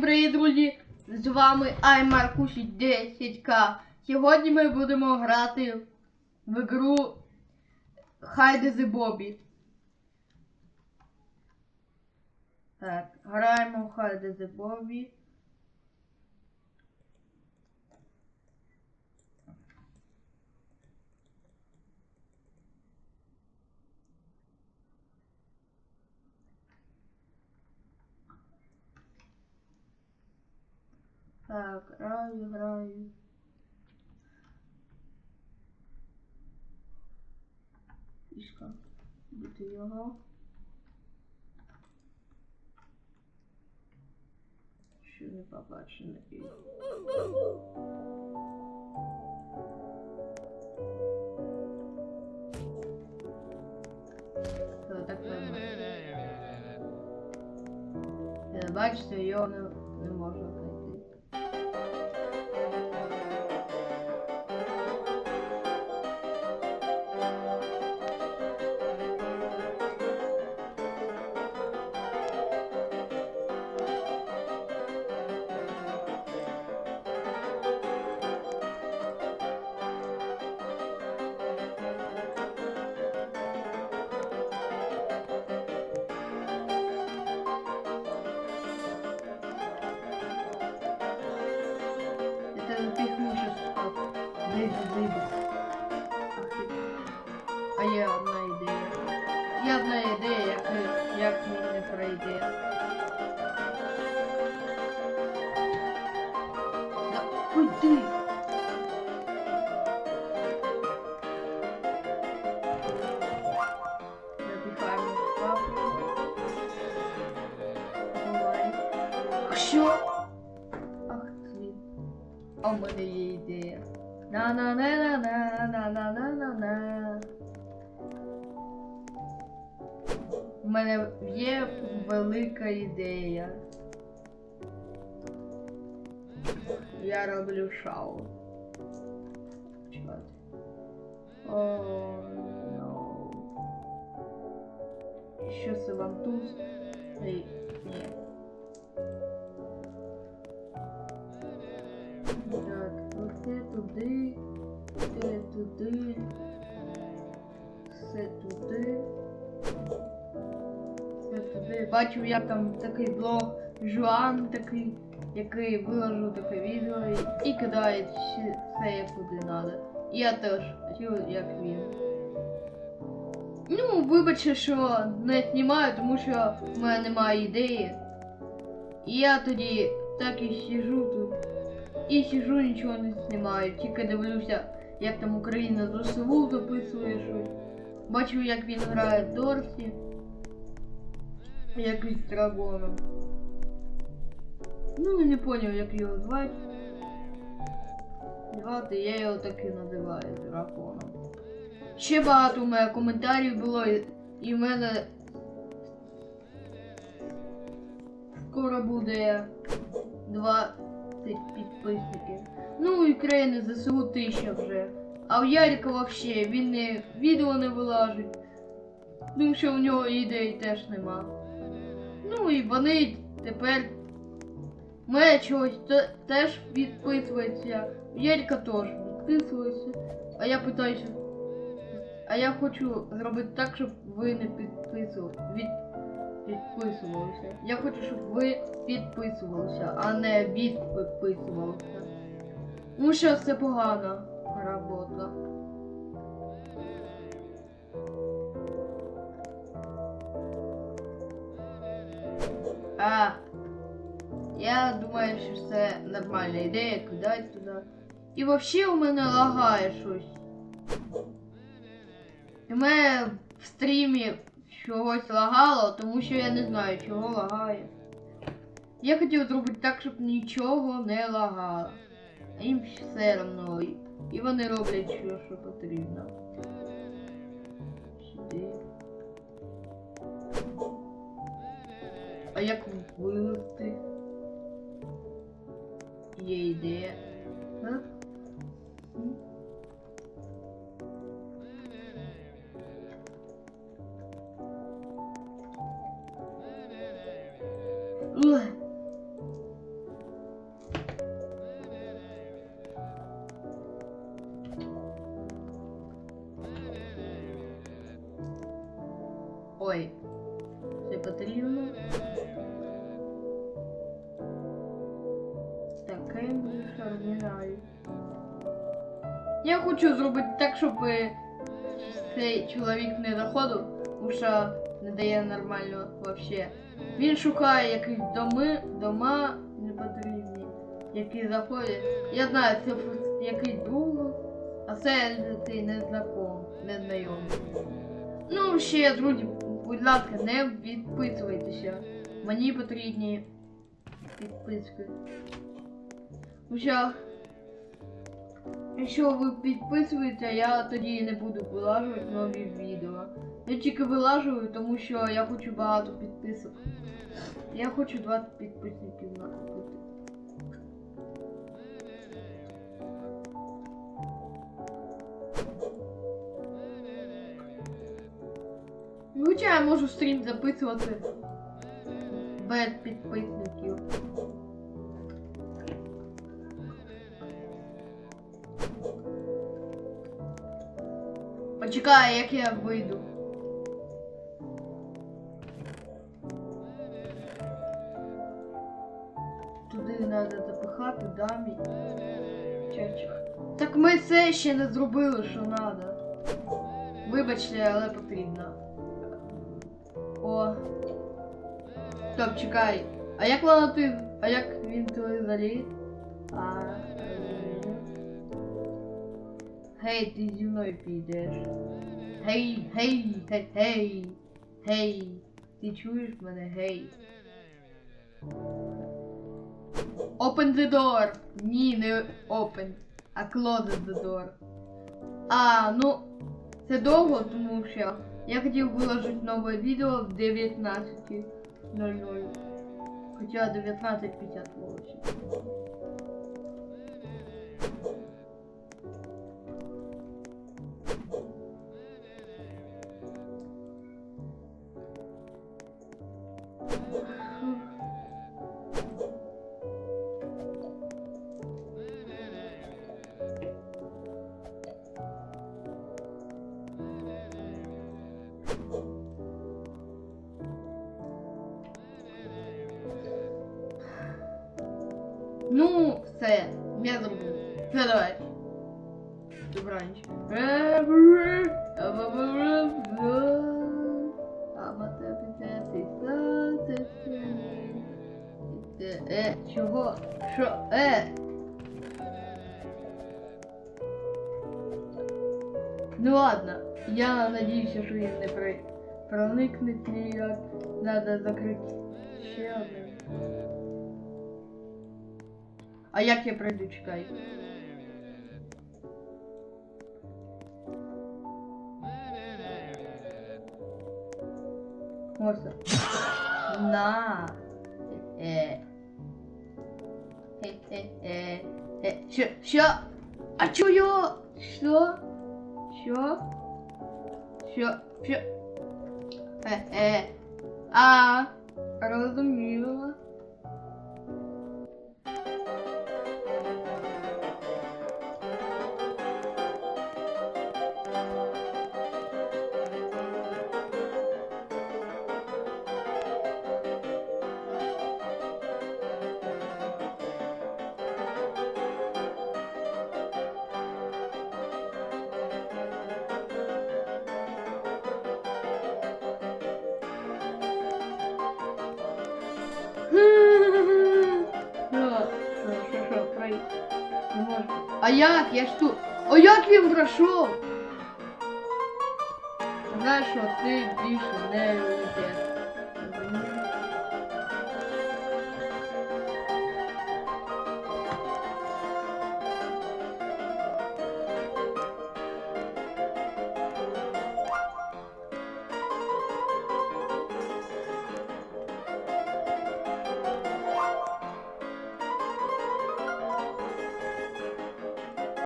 Всім привіт, друзі! З вами Аймаркуші 10К. Сьогодні ми будемо грати в ігру Хайде the Бобі. Так, граємо в Хайде the Бобі. Так, граю, граю. Пішка. Бити його. Ще не побачено і. Так, так. Е, бачите, його не, не можу. на тих мужик вийду, вийду. А є одна ідея. Є одна ідея, як, як мені не пройде. Да куди? Набігаємо папу. Що? А в мене є ідея. на на на на на на на на на на У мене є велика ідея. Я роблю шоу. Чекайте. О, no. Що це вам туди, це туди, все туди, все туди. Бачу, я там такий блог Жуан такий, який виложу таке відео і, і кидає все як куди треба. І я теж хотів, як він. Ну, вибачте, що не знімаю, тому що в мене немає ідеї. І я тоді так і сижу тут. І сижу, нічого не знімаю, тільки дивлюся, як там Україна ЗСУ записує щось. Бачу, як він грає в Дорсі. Якийсь з драгоном. Ну, не поняв, як його звати. Звати, я його так і називаю драконом. Ще багато у мене коментарів було, і- в мене скоро буде 20 підписників. Ну і країни ЗСУ тисяча вже. А в Ярика вообще він не відео не вилажить. Тому що в нього ідей теж нема. Ну і вони тепер мене чогось те- теж підписується. В Ярика теж підписується. А я питаюся. А я хочу зробити так, щоб ви не підписували. Від... Підписувалися. Я хочу, щоб ви підписувалися, а не від підписувалися. Ну що це погана робота. А я думаю, що це нормальна ідея кидати туди. І взагалі у мене лагає щось. У мене в стрімі чогось лагало, тому що я не знаю, чого лагає. Я хотів зробити так, щоб нічого не лагало. А їм все одно. І- вони роблять що, що потрібно. Сюди. А як вивести? Є ідея. Ой. Це потрібно. Таке терміналі. Я хочу зробити так, щоб е, цей чоловік не заходив, тому що не дає нормально вообще. Він шукає якісь доми, дома непотрібні, які заходять. Я знаю, це якийсь друг, а це цей незнаком, незнайомий. Ну, ще, друзі, будь ласка, не відписуйтеся. Мені потрібні підписки. Що, якщо ви підписуєте, я тоді не буду вилажувати нові відео. Я тільки вилажую, тому що я хочу багато підписок. Я хочу 20 підписників накопити. Ну, Хоча я можу стрім записувати без підписників. Почекай, як я вийду. Туди треба запихати дамі. Чачок. Так ми це ще не зробили, що треба. Вибачте, але потрібно. О. Стоп, чекай. А як вона ти. А як він туди заліз? А. Гей, ти зі мною підеш. Гей, гей, гей, гей. Гей. Ти чуєш мене, гей. Open the door. Ні, не open, а close the door. А, ну, це довго, тому що я хотів виложити нове відео в 19.00. Хоча 19.50 Ну, все, я зроблю. Все, давай. Добраніч. Е, чого? Що? Е? Ну ладно, я надіюся, що він не при... проникне ніяк. Надо закрити ще один. А як я пройду, чекай? Ось. так. На. Е. Е-е-е. Е. Що? Що? А чую? Що? Що? Що? Що? Е-е. А. Розуміло. А як? Я ж тут. А як він пройшов? Знаєш що, ти більше не йдеш.